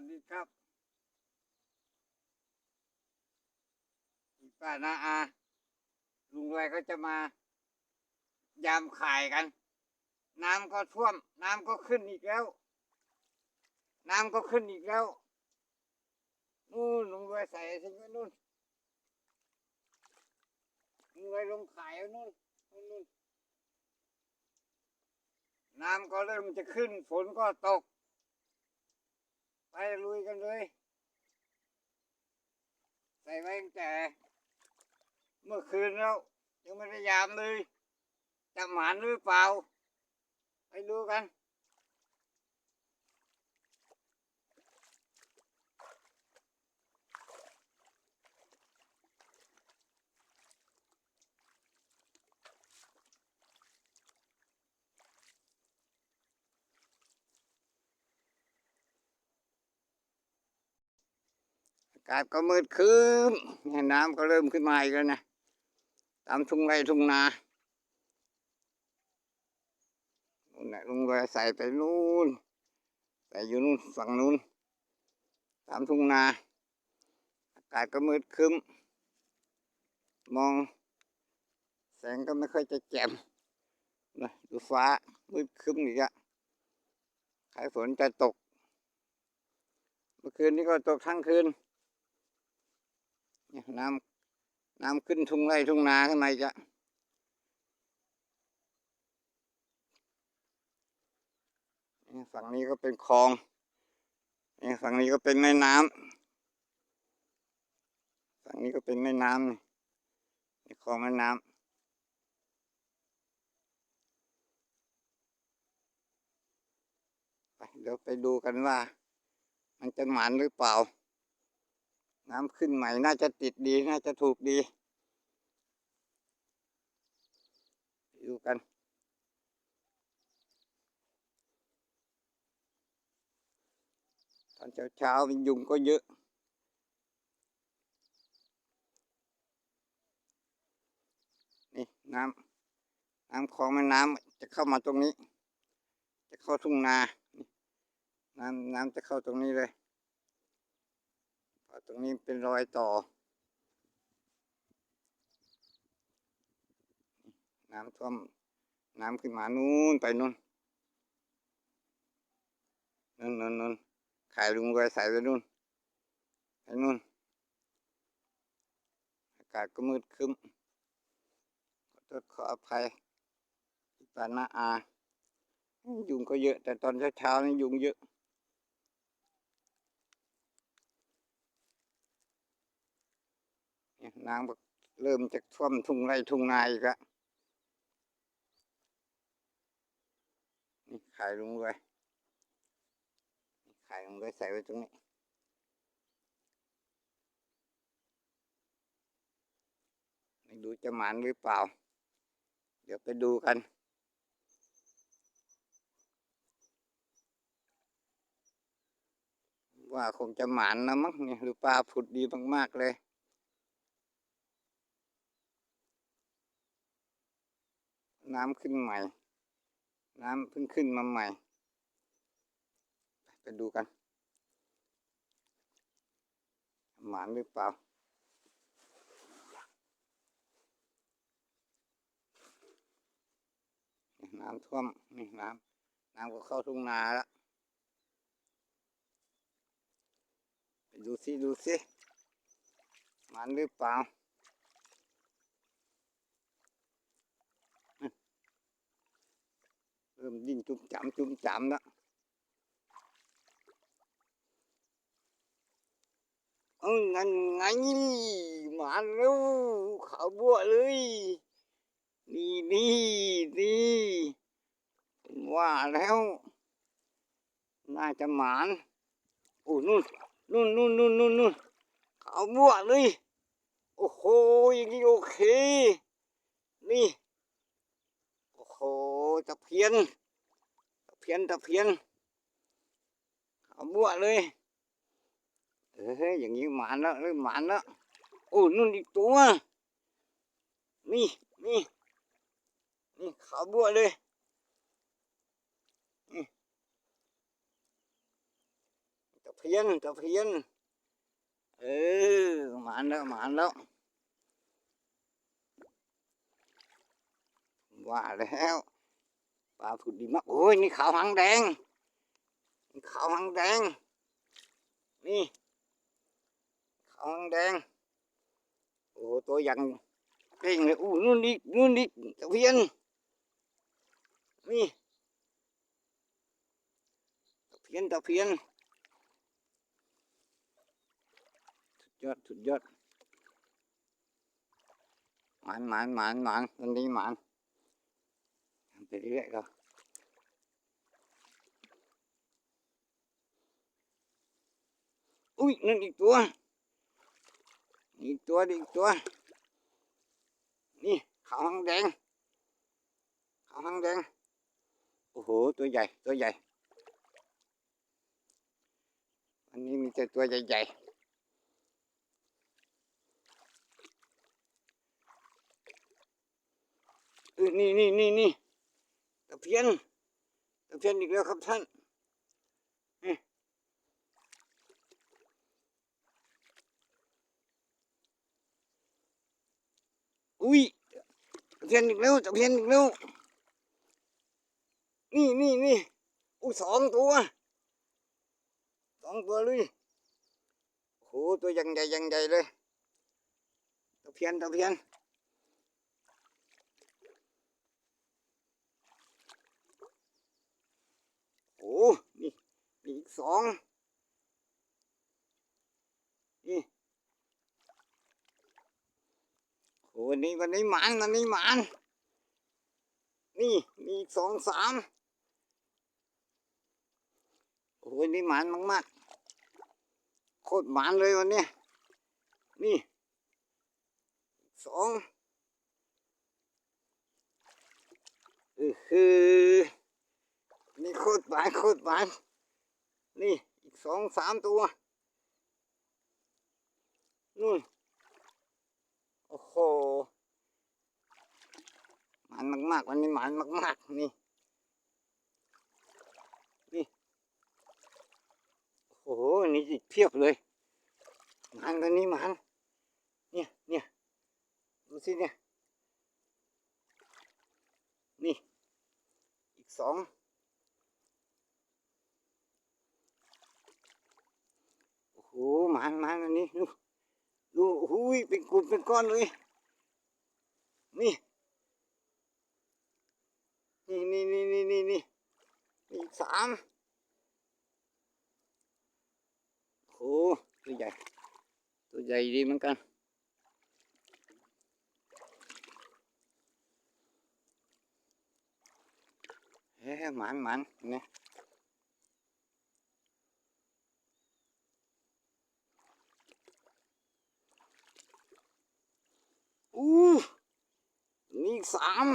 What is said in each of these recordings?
วัสดีครับป้านาอา ลุงรวยก็จะมายามขายกัน น้ำก็ท่วม น้ำก็ขึ้นอีกแล้ว น้ำก็ขึ้นอีกแล้วนู่นลุงรวยใส่ทิ้งนู่นลุงรวยลงขายนู่นนู่นนู่นน้ำก็เริ่มจะขึ้น ฝนก็ตก ไปลุยกันเลย ใส่ไว้ตั้งแต่ เมื่อคืนแล้ว ยังไม่ได้ยามเลยจะหมานหรือเปล่า ไปดูกัน กาศก็มืดครึ้มเนี่ยน้ำก็เริ่มขึ้นมาอีกแล้วนะ ตามทุ่งไร่ทุ่งนานู่นนะลุงรวยใส่ไปนู่นใส่อยู่นู่นฝั่งนู้น ตามทุ่งนา อากาศก็มืดครึ้มมอง แสงก็ไม่ค่อยจะแจ่มนะดูฟ้ามืดครึ้มอีกอะใครฝนจะตก เมื่อคืนนี้ก็ตกทั้งคืน น้ำน้ำขึ้นทุ่งไร่ทุ่งนาขึ้นมาอีกอะนี่ฝั่งนี้ก็เป็นคลองนี่ฝั่งนี้ก็เป็นแม่น้ำฝั่งนี้ก็เป็นแม่น้ำนี่นี่คลองแม่น้ำไปเดี๋ยวไปดูกันว่า มันจะหมานหรือเปล่า น้ำขึ้นใหม่น่าจะติดดี น่าจะถูกดีดูกัน ตอนเช้าๆมียุงก็เยอะนี่น้ำน้ำคลองแม่น้ำจะเข้ามาตรงนี้ จะเข้าทุ่งนา น้ำน้ำจะเข้าตรงนี้เลย ตรงนี้เป็นรอยต่อ น้ำท่วมน้ำขึ้นมานู่นไปนู่นนู่นนู่นนู่นขายลุงรวยใส่ไปนู่นไปนู่นอากาศก็มืดครึ้มขอโทษขออภัยปานาอา ยุงก็เยอะ แต่ตอนเช้าๆนี่ยุงเยอะ นี่ยน้ำก็เริ่มจะท่วมทุ่งไร่ทุ่งนาอีกล้วนี่ขายลุงรวยขายลุงรวยใส่ไว้ตรงนี้ไม่ดูจะหมานหรือเปล่า เดี๋ยวไปดูกันว่าคงจะหมานนะมั้งเนี่ยหรือปลาผุดดีมาก ๆ เลย น้ำขึ้นใหม่ น้ำเพิ่งขึ้นมาใหม่ ไปดูกัน หมานหรือเปล่า น้ำท่วม นี่น้ำ น้ำก็เข้าทุ่งนาแล้วไปดูสิ ดูสิ หมันหรือเปล่า ริ่มดิ้นจุ่มจำจุ่มจำแล้วเออนั่นไงมาแล้วขาบัวเลย นี่นี่นี่ว่าแล้ว น่าจะหมานโอ้นู่นนู่นนู่นนู่นนู่นนู่นขาบัวเลย โอ้โหอย่างนี้โอเค นี่ โอ้โหตะเพียน เพียนตะเพียนขาวบัวเลย เอ้ยอย่างนี้หมานแล้วเริ่มหมานแล้วโอ้นู่นอีกตัว นี่นี่นี่ขาวบัวเลยตะเพียนตะเพียนเออหมานแล้วหมานแล้วว่าแล้ว ปลาผุดดีมากโอ้ยนี่ขาวหางแดงนี่ขาวหางแดง นี่ขาวหางแดง โอ้ตัวยังเก่งเลยอู้นู่นอีกนู่นอีกตะเพียนนี่ตะเพียนตะเพียนสุดยอดสุดยอดหมานหมานหมานหมานวันนี้หมาน ไปเรื่อยๆก็อุ้ยนั่นอีกตัว อีกตัวอีกตัว นี่ขาวหางแดงขาวหางแดง โอ้โห ตัวใหญ่ ตัวใหญ่ อันนี้มีแต่ตัวใหญ่ๆเออนี่นี่นี่นี่ ตะเพียนตะเพียนอีกแล้วครับท่านอุ้ยตะเพียนอีกแล้วตะเพียนอีกแล้วนี่นี่นี่อุ้ยสองตัวสองตัวเลยโอ้โหตัวยังใหญ่ยังใหญ่เลยตะเพียนตะเพียน นี่มีอีกสองนี่โอ้วันนี้วันนี้หมานวันนี้หมาน นี่มีอีกสองสามโอ้วันนี้หมานมากๆโคตรหมานเลยวันนี้ นี่สองเออคือ นี่โคตรหวานโคตรหวานนี่อีกสองสามตัวนู่นโอ้โหหมันมากๆวันนี้หมันมากๆนี่นี่โอ้โหนี่อีกเพียบเลยหมันวันนี้หมันเนี่ยเนี่ยดูสิเนี่ยนี่อีกสอง อ้หมันหมันอันนี้ดูดูโอ้โหเป็นกลุ่มเป็นก้อนเลย นี่นี่นี่นี่นี่นี่นี่อีกสามโอ้ตัวใหญ่ ตัวใหญ่ดีเหมือนกันเฮ้หมันหมันเนี่ย อู้นี่สาม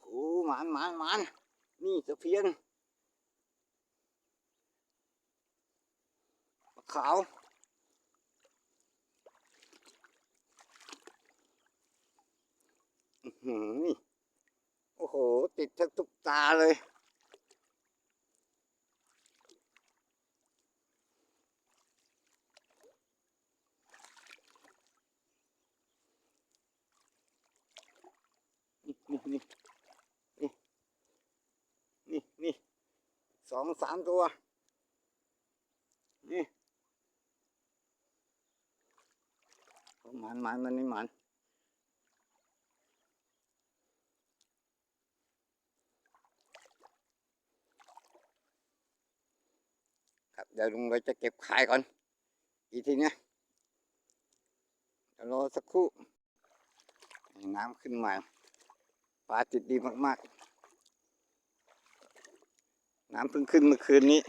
โอ้มานมานมานนี่ตะเพียนปลาขาวอื้อหือโอ้โห ติดทั้งทุกตาเลย นี่นี่นี่นี่นี่นี่สองสามตัว นี่หมันหมันมันนี่หมันครับเดี๋ยวลุงเราจะเก็บขายก่อน อีกทีเนี้ยเดี๋ยวรอสักครู่ น้ำขึ้นมา ปลาติดดีมากๆ น้ำเพิ่งขึ้นเมื่อคืนนี้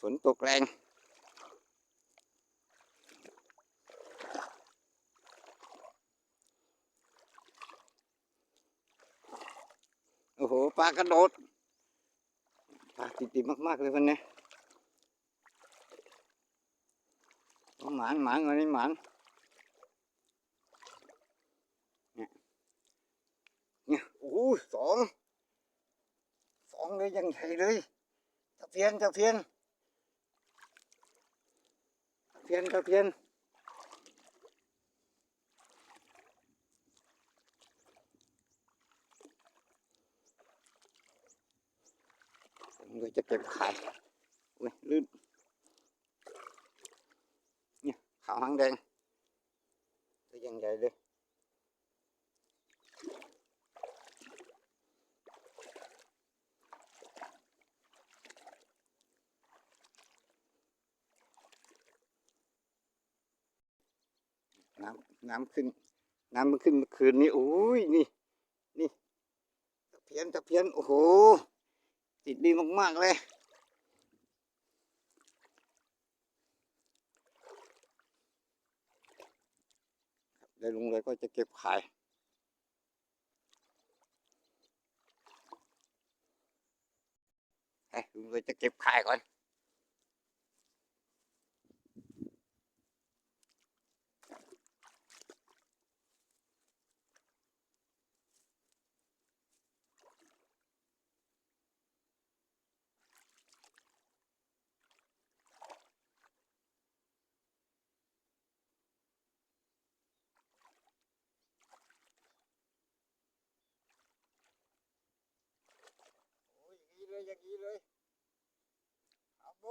ฝนตกแรง โอ้โห ปลากระโดด ปลาติดดีมากๆเลยวันนี้หมานหมานวันนี้หมานเนี่ย โอ้สอง สองเลยยังใหญ่เลยตะเพียนตะเพียนตะเพียนตะเพียนผมเลยจะเก็บไข่อุ้ยลื่นเนี่ยขาวหางแดงตัวยังใหญ่เลย น้ำน้ำขึ้น น้ำมันขึ้นเมื่อคืนนี้โอ้ยนี่ นี่ตะเพียนตะเพียนโอ้โห ติดดีมากๆเลยครับเดี๋ยวลงเลยก็จะเก็บขายเอ้ยลุงเลยจะเก็บขายก่อน เลยอย่างนี้เลยเอาโบ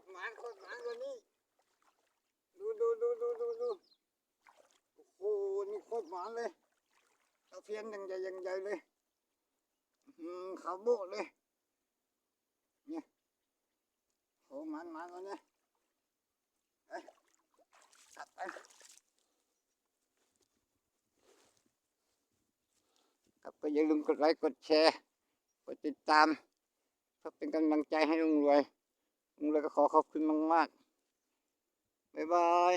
ะหมานโคตรหมานตัวนี้ ดูดูดูดูดูดูโอ้โหนี่โคตรหมานเลยตะเพียนยังใหญ่ยังใหญ่เลยอืมขาวโบ๊ะเลย เนี่ยโอ้หมานหมานตัวนี้ไปจับไปครับก็อย่าลืมกดไลค์กดแชร์ กดติดตามเพื่อเป็นกำลังใจให้ลุงรวย ลุงรวยก็ขอขอบคุณมากๆบ๊ายบาย